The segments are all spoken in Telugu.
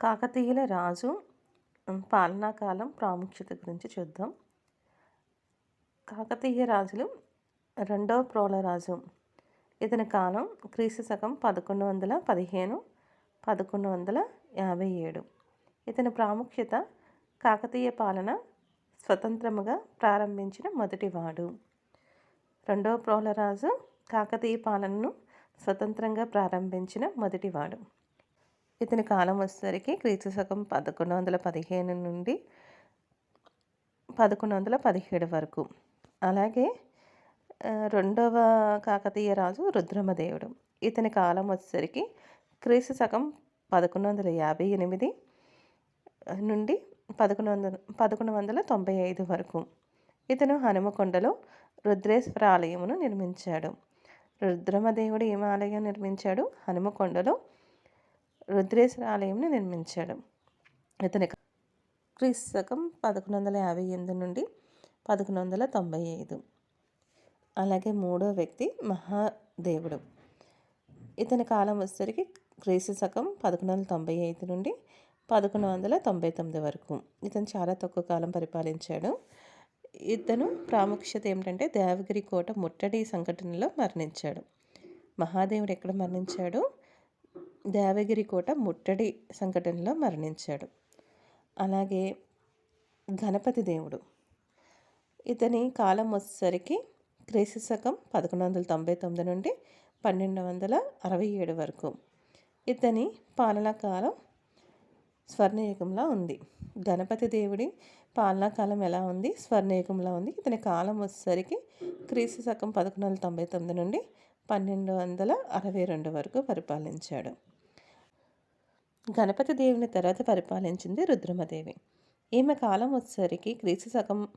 కాకతీయుల రాజు పాలనా కాలం ప్రాముఖ్యత గురించి చూద్దాం. కాకతీయ రాజులు రెండవ ప్రోల రాజు. ఇతని కాలం క్రీస్తు శకం పదకొండు వందల పదిహేను పదకొండు వందల యాభై ఏడు. ఇతని ప్రాముఖ్యత కాకతీయ పాలన స్వతంత్రముగా ప్రారంభించిన మొదటివాడు. రెండవ ప్రోల రాజు కాకతీయ పాలనను స్వతంత్రంగా ప్రారంభించిన మొదటివాడు. ఇతని కాలం వచ్చేసరికి క్రీస్తు శకం పదకొండు వందల పదిహేను నుండి పదకొండు వందల పదిహేడు వరకు. అలాగే రెండవ కాకతీయ రాజు రుద్రమదేవుడు. ఇతని కాలం వచ్చేసరికి క్రీస్తు శకం పదకొండు వందల యాభై ఎనిమిది నుండి పదకొండు వందల పదకొండు వందల తొంభై ఐదు వరకు. ఇతను హనుమకొండలో రుద్రేశ్వర ఆలయమును నిర్మించాడు. రుద్రమదేవుడు ఏం ఆలయం నిర్మించాడు? హనుమకొండలో రుద్రేశ్వర ఆలయంని నిర్మించాడు. ఇతని క్రీస్తు శకం పదకొండు వందల యాభై ఎనిమిది నుండి పదకొండు వందల తొంభై ఐదు అలాగే మూడో వ్యక్తి మహాదేవుడు. ఇతని కాలం వచ్చేసరికి క్రీస్తు శకం పదకొండు వందల తొంభై ఐదు నుండి పదకొండు వందల తొంభై తొమ్మిది వరకు. ఇతను చాలా తక్కువ కాలం పరిపాలించాడు. ఇతను ప్రాముఖ్యత ఏమిటంటే దేవగిరి కోట ముట్టడి సంఘటనలో మరణించాడు. మహాదేవుడు ఎక్కడ మరణించాడు? దేవగిరి కోట ముట్టడి సంఘటనలో మరణించాడు. అలాగే గణపతి దేవుడు. ఇతని కాలం వచ్చేసరికి క్రీస్తు శకం పదకొండు వందల తొంభై తొమ్మిది నుండి పన్నెండు వందల అరవై ఏడు వరకు. ఇతని పాలనా కాలం ఉంది. గణపతి దేవుడి పాలనా కాలం ఎలా ఉంది? స్వర్ణయుగంలా ఉంది. ఇతని కాలం వచ్చేసరికి క్రీస్తు శకం పదకొండు వందల తొంభై తొమ్మిది నుండి పన్నెండు వందల అరవై రెండు వరకు పరిపాలించాడు. గణపతి దేవుని తర్వాత పరిపాలించింది రుద్రమదేవి. ఈమె కాలం వచ్చేసరికి క్రీస్తు శకం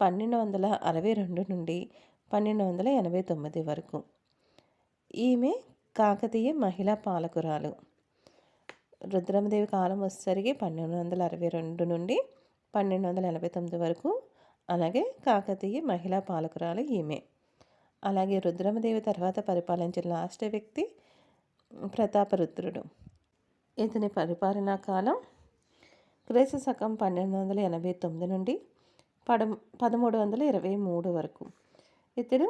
పన్నెండు వందల అరవై రెండు నుండి పన్నెండు వందల ఎనభై తొమ్మిది వరకు. ఈమె కాకతీయ మహిళా పాలకురాలు. రుద్రమదేవి కాలం వచ్చేసరికి పన్నెండు వందల అరవై రెండు నుండి పన్నెండు వందల ఎనభై తొమ్మిది వరకు అలాగే కాకతీయ మహిళా పాలకురాలు ఈమె. అలాగే రుద్రమదేవి తర్వాత పరిపాలించిన లాస్ట్ వ్యక్తి ప్రతాపరుద్రుడు. ఇతని పరిపాలనా కాలం? క్రీస్తు శకం పన్నెండు వందల ఎనభై తొమ్మిది నుండి పడ పదమూడు వందల ఇరవై మూడు వరకు. ఇతడు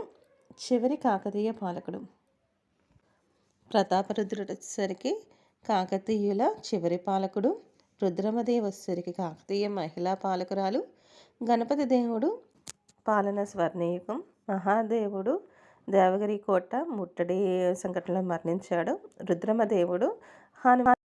చివరి కాకతీయ పాలకుడు. ప్రతాపరుద్రుడు వచ్చేసరికి కాకతీయుల చివరి పాలకుడు రుద్రమదేవి వచ్చేసరికి కాకతీయ మహిళా పాలకురాలు గణపతి దేవుడు పాలన స్వర్ణయుగం మహాదేవుడు దేవగిరి కోట ముట్టడి సంఘటనలో మరణించాడు రుద్రమదేవుడు హనుమాన్